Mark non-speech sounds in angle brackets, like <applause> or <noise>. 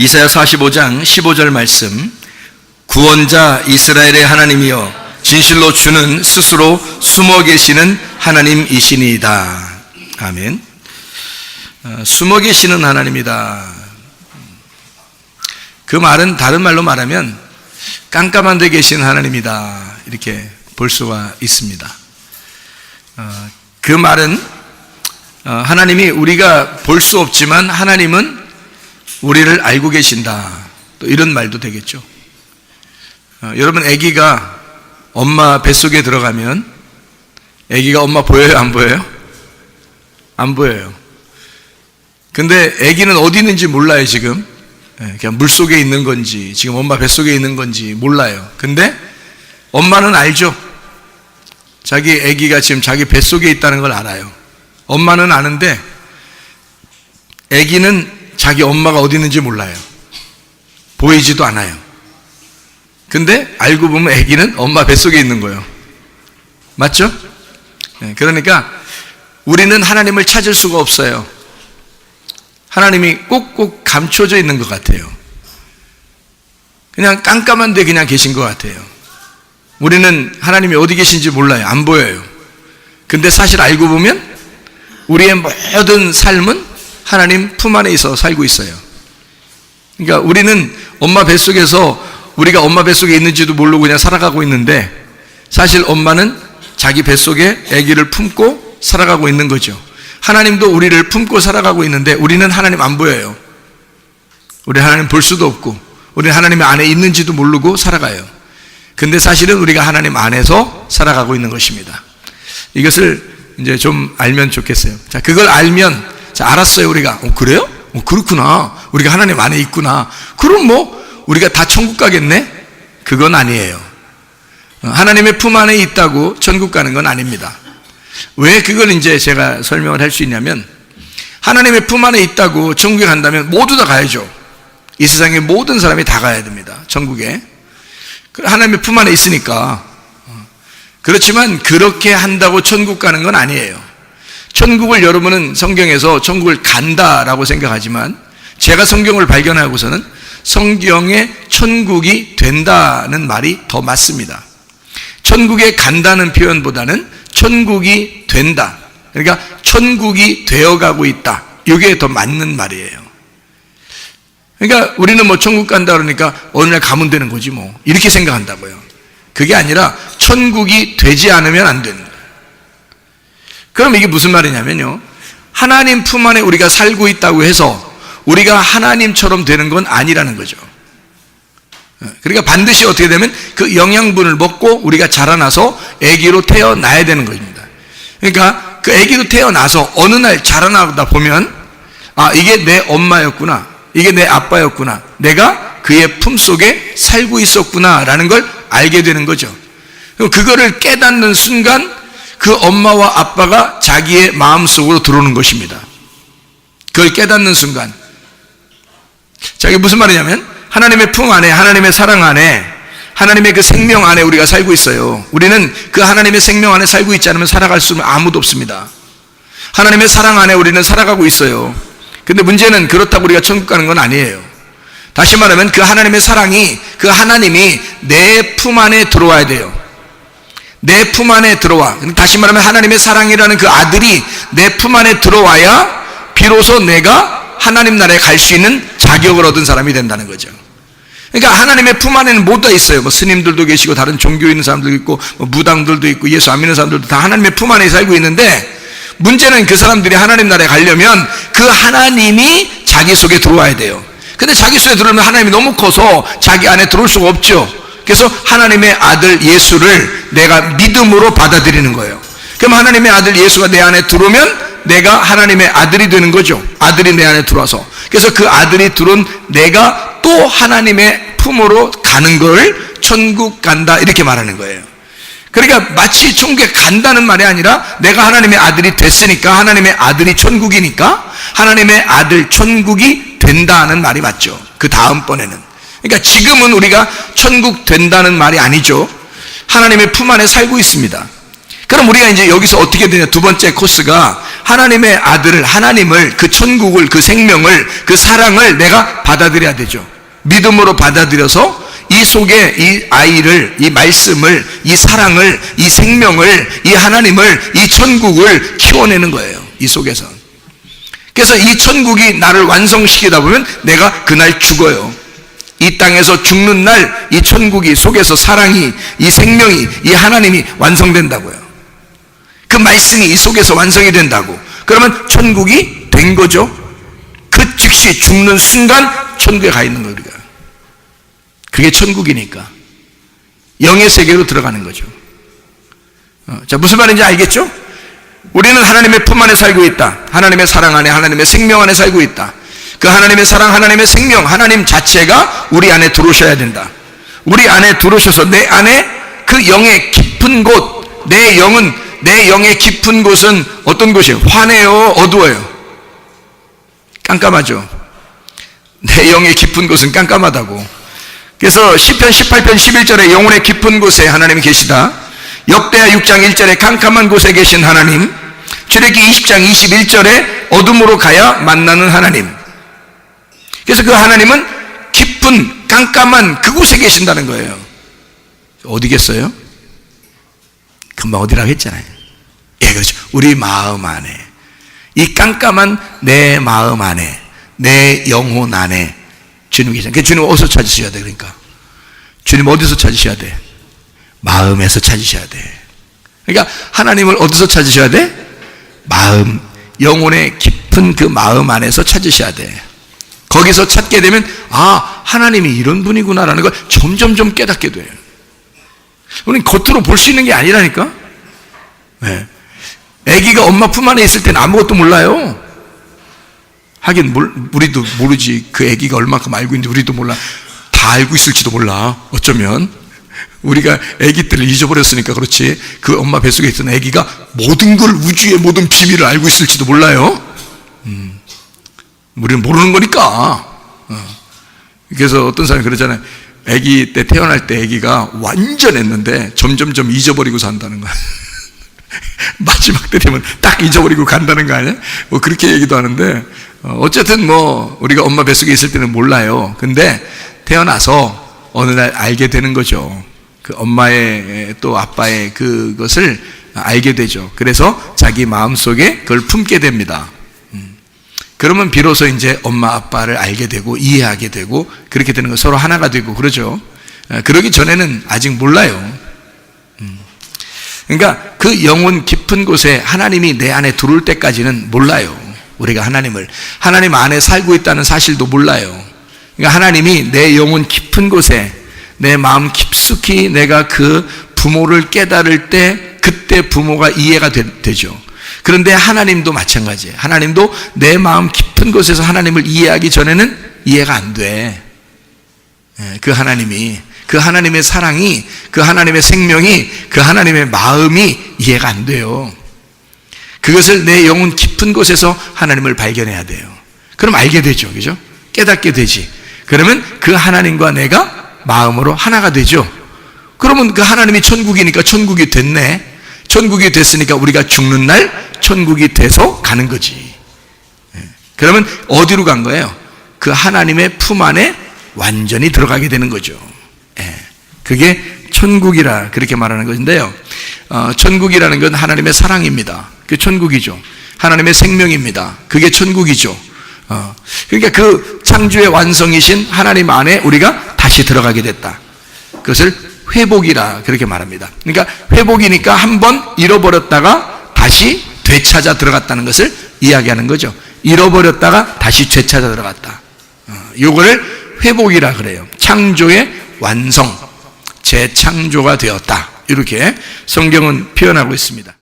이사야 45장 15절 말씀 구원자 이스라엘의 하나님이여 진실로 주는 스스로 숨어 계시는 하나님이시니이다. 아멘. 어, 숨어 계시는 하나님이다. 그 말은 다른 말로 말하면 깜깜한 데 계신 하나님이다. 이렇게 볼 수가 있습니다. 어, 그 말은 어, 하나님이 우리가 볼 수 없지만 하나님은 우리를 알고 계신다. 또 이런 말도 되겠죠. 어, 여러분 아기가 엄마 뱃속에 들어가면 아기가 엄마 보여요, 안 보여요? 안 보여요. 근데 아기는 어디 있는지 몰라요, 지금. 예, 그냥 물 속에 있는 건지, 지금 엄마 뱃속에 있는 건지 몰라요. 근데 엄마는 알죠. 자기 아기가 지금 자기 뱃속에 있다는 걸 알아요. 엄마는 아는데 아기는 자기 엄마가 어디 있는지 몰라요. 보이지도 않아요. 근데 알고 보면 아기는 엄마 뱃속에 있는 거예요. 맞죠? 네, 그러니까 우리는 하나님을 찾을 수가 없어요. 하나님이 꼭꼭 감춰져 있는 것 같아요. 그냥 깜깜한 데 그냥 계신 것 같아요. 우리는 하나님이 어디 계신지 몰라요. 안 보여요. 근데 사실 알고 보면 우리의 모든 삶은 하나님 품 안에 있어 살고 있어요. 그러니까 우리는 엄마 뱃속에서 우리가 엄마 뱃속에 있는지도 모르고 그냥 살아가고 있는데 사실 엄마는 자기 뱃속에 아기를 품고 살아가고 있는 거죠. 하나님도 우리를 품고 살아가고 있는데 우리는 하나님 안 보여요. 우리 하나님 볼 수도 없고 우리 하나님 안에 있는지도 모르고 살아가요. 근데 사실은 우리가 하나님 안에서 살아가고 있는 것입니다. 이것을 이제 좀 알면 좋겠어요. 자, 그걸 알면 자, 알았어요, 우리가. 어, 그래요? 어, 그렇구나. 우리가 하나님 안에 있구나. 그럼 뭐 우리가 다 천국 가겠네? 그건 아니에요. 어, 하나님의 품 안에 있다고 천국 가는 건 아닙니다. 왜 그걸 이제 제가 설명을 할 수 있냐면 하나님의 품 안에 있다고 천국에 간다면 모두 다 가야죠. 이 세상의 모든 사람이 다 가야 됩니다. 천국에. 하나님의 품 안에 있으니까. 그렇지만 그렇게 한다고 천국 가는 건 아니에요. 천국을 여러분은 성경에서 천국을 간다라고 생각하지만 제가 성경을 발견하고서는 성경에 천국이 된다는 말이 더 맞습니다. 천국에 간다는 표현보다는 천국이 된다. 그러니까 천국이 되어가고 있다. 이게 더 맞는 말이에요. 그러니까 우리는 뭐 천국 간다 그러니까 어느 날 가면 되는 거지 뭐. 이렇게 생각한다고요. 그게 아니라 천국이 되지 않으면 안 거예요. 그럼 이게 무슨 말이냐면요. 하나님 품 안에 우리가 살고 있다고 해서 우리가 하나님처럼 되는 건 아니라는 거죠. 그러니까 반드시 어떻게 되면 그 영양분을 먹고 우리가 자라나서 아기로 태어나야 되는 것입니다. 그러니까 그 아기로 태어나서 어느 날 자라나다 보면 아 이게 내 엄마였구나. 이게 내 아빠였구나. 내가 그의 품 속에 살고 있었구나라는 걸 알게 되는 거죠. 그거를 깨닫는 순간 그 엄마와 아빠가 자기의 마음속으로 들어오는 것입니다. 그걸 깨닫는 순간. 자, 이게 무슨 말이냐면 하나님의 품 안에 하나님의 사랑 안에 하나님의 그 생명 안에 우리가 살고 있어요. 우리는 그 하나님의 생명 안에 살고 있지 않으면 살아갈 수는 아무도 없습니다. 하나님의 사랑 안에 우리는 살아가고 있어요. 근데 문제는 그렇다고 우리가 천국 가는 건 아니에요. 다시 말하면 그 하나님의 사랑이 그 하나님이 내 품 안에 들어와야 돼요. 내 품 안에 들어와. 다시 말하면 하나님의 사랑이라는 그 아들이 내 품 안에 들어와야 비로소 내가 하나님 나라에 갈 수 있는 자격을 얻은 사람이 된다는 거죠. 그러니까 하나님의 품 안에는 모두 다 있어요. 뭐 스님들도 계시고 다른 종교 있는 사람들도 있고 뭐 무당들도 있고 예수 안 믿는 사람들도 다 하나님의 품 안에 살고 있는데 문제는 그 사람들이 하나님 나라에 가려면 그 하나님이 자기 속에 들어와야 돼요. 근데 자기 속에 들어오면 하나님이 너무 커서 자기 안에 들어올 수가 없죠. 그래서 하나님의 아들 예수를 내가 믿음으로 받아들이는 거예요. 그럼 하나님의 아들 예수가 내 안에 들어오면 내가 하나님의 아들이 되는 거죠. 아들이 내 안에 들어와서. 그래서 그 아들이 들어온 내가 또 하나님의 품으로 가는 걸 천국 간다 이렇게 말하는 거예요. 그러니까 마치 천국에 간다는 말이 아니라 내가 하나님의 아들이 됐으니까 하나님의 아들이 천국이니까 하나님의 아들 천국이 된다는 말이 맞죠. 그 다음번에는. 그러니까 지금은 우리가 천국 된다는 말이 아니죠. 하나님의 품 안에 살고 있습니다. 그럼 우리가 이제 여기서 어떻게 되냐? 두 번째 코스가 하나님의 아들을, 하나님을, 그 천국을, 그 생명을, 그 사랑을 내가 받아들여야 되죠. 믿음으로 받아들여서 이 속에 이 아이를, 이 말씀을, 이 사랑을, 이 생명을, 이 하나님을, 이 천국을 키워내는 거예요. 이 속에서. 그래서 이 천국이 나를 완성시키다 보면 내가 그날 죽어요. 이 땅에서 죽는 날 이 천국이 속에서 사랑이, 이 생명이, 이 하나님이 완성된다고요. 그 말씀이 이 속에서 완성이 된다고. 그러면 천국이 된 거죠. 그 즉시 죽는 순간 천국에 가 있는 거예요, 우리가. 그게 천국이니까. 영의 세계로 들어가는 거죠. 어, 자, 무슨 말인지 알겠죠? 우리는 하나님의 품 안에 살고 있다. 하나님의 사랑 안에, 하나님의 생명 안에 살고 있다. 그 하나님의 사랑, 하나님의 생명, 하나님 자체가 우리 안에 들어오셔야 된다. 우리 안에 들어오셔서 내 안에 그 영의 깊은 곳, 내 영은, 내 영의 깊은 곳은 어떤 곳이에요? 환해요? 어두워요? 깜깜하죠? 내 영의 깊은 곳은 깜깜하다고. 그래서 10편 18편 11절에 영혼의 깊은 곳에 하나님이 계시다. 역대하 6장 1절에 깜깜한 곳에 계신 하나님. 출애기 20장 21절에 어둠으로 가야 만나는 하나님. 그래서 그 하나님은 깊은 깜깜한 그곳에 계신다는 거예요. 어디겠어요? 금방 어디라고 했잖아요. 예, 그렇죠. 우리 마음 안에. 이 깜깜한 내 마음 안에, 내 영혼 안에 주님 계시잖아요. 그 주님 어디서 찾으셔야 돼, 그러니까. 주님 어디서 찾으셔야 돼? 마음에서 찾으셔야 돼. 그러니까 하나님을 어디서 찾으셔야 돼? 마음, 영혼의 깊은 그 마음 안에서 찾으셔야 돼. 거기서 찾게 되면, 아, 하나님이 이런 분이구나라는 걸 점점점 깨닫게 돼요. 우리는 겉으로 볼 수 있는 게 아니라니까? 네. 아기가 엄마 품 안에 있을 때는 아무것도 몰라요. 하긴 몰- 우리도 모르지. 그 아기가 얼마큼 알고 있는지 우리도 몰라. 다 알고 있을지도 몰라. 어쩌면 우리가 아기 때를 잊어버렸으니까 그렇지. 그 엄마 뱃속에 있던 아기가 모든 걸 우주의 모든 비밀을 알고 있을지도 몰라요. 음. 우리는 모르는 거니까. 어. 그래서 어떤 사람이 그러잖아요. 아기 때 태어날 때 아기가 완전했는데 점점점 잊어버리고 산다는 거야. <laughs> 마지막 때 되면 딱 잊어버리고 간다는 거 아니야? 뭐 그렇게 얘기도 하는데 어, 어쨌든 뭐 우리가 엄마 뱃속에 있을 때는 몰라요. 근데 태어나서 어느 날 알게 되는 거죠. 그 엄마의 또 아빠의 그것을 알게 되죠. 그래서 자기 마음 속에 그걸 품게 됩니다. 음. 그러면 비로소 이제 엄마 아빠를 알게 되고 이해하게 되고 그렇게 되는 거 서로 하나가 되고 그러죠. 어, 그러기 전에는 아직 몰라요. 그러니까 그 영혼 깊은 곳에 하나님이 내 안에 들어올 때까지는 몰라요. 우리가 하나님을 하나님 안에 살고 있다는 사실도 몰라요. 그러니까 하나님이 내 영혼 깊은 곳에 내 마음 깊숙이 내가 그 부모를 깨달을 때 그때 부모가 이해가 되, 죠 그런데 하나님도 마찬가지예요. 하나님도 내 마음 깊은 곳에서 하나님을 이해하기 전에는 이해가 안 돼. 예, 그 하나님이 그 하나님의 사랑이 그 하나님의 생명이 그 하나님의 마음이 이해가 안 돼요. 그것을 내 영혼 깊은 곳에서 하나님을 발견해야 돼요. 그럼 알게 되죠. 그죠? 깨닫게 되지. 그러면 그 하나님과 내가 마음으로 하나가 되죠. 그러면 그 하나님이 천국이니까 천국이 됐네. 천국이 됐으니까 우리가 죽는 날 천국이 돼서 가는 거지. 예. 그러면 어디로 간 거예요? 그 하나님의 품 안에 완전히 들어가게 되는 거죠. 예. 그게 천국이라 그렇게 말하는 것인데요. 어, 천국이라는 건 하나님의 사랑입니다. 그 천국이죠. 하나님의 생명입니다. 그게 천국이죠. 어, 그러니까 그 창조의 완성이신 하나님 안에 우리가 다시 들어가게 됐다. 그것을 회복이라 그렇게 말합니다. 그러니까 회복이니까 한 번 잃어버렸다가 다시 되찾아 들어갔다는 것을 이야기하는 거죠. 잃어버렸다가 다시 되찾아 들어갔다. 어, 요거를 회복이라 그래요. 창조의 완성, 재창조가 되었다. 이렇게 성경은 표현하고 있습니다.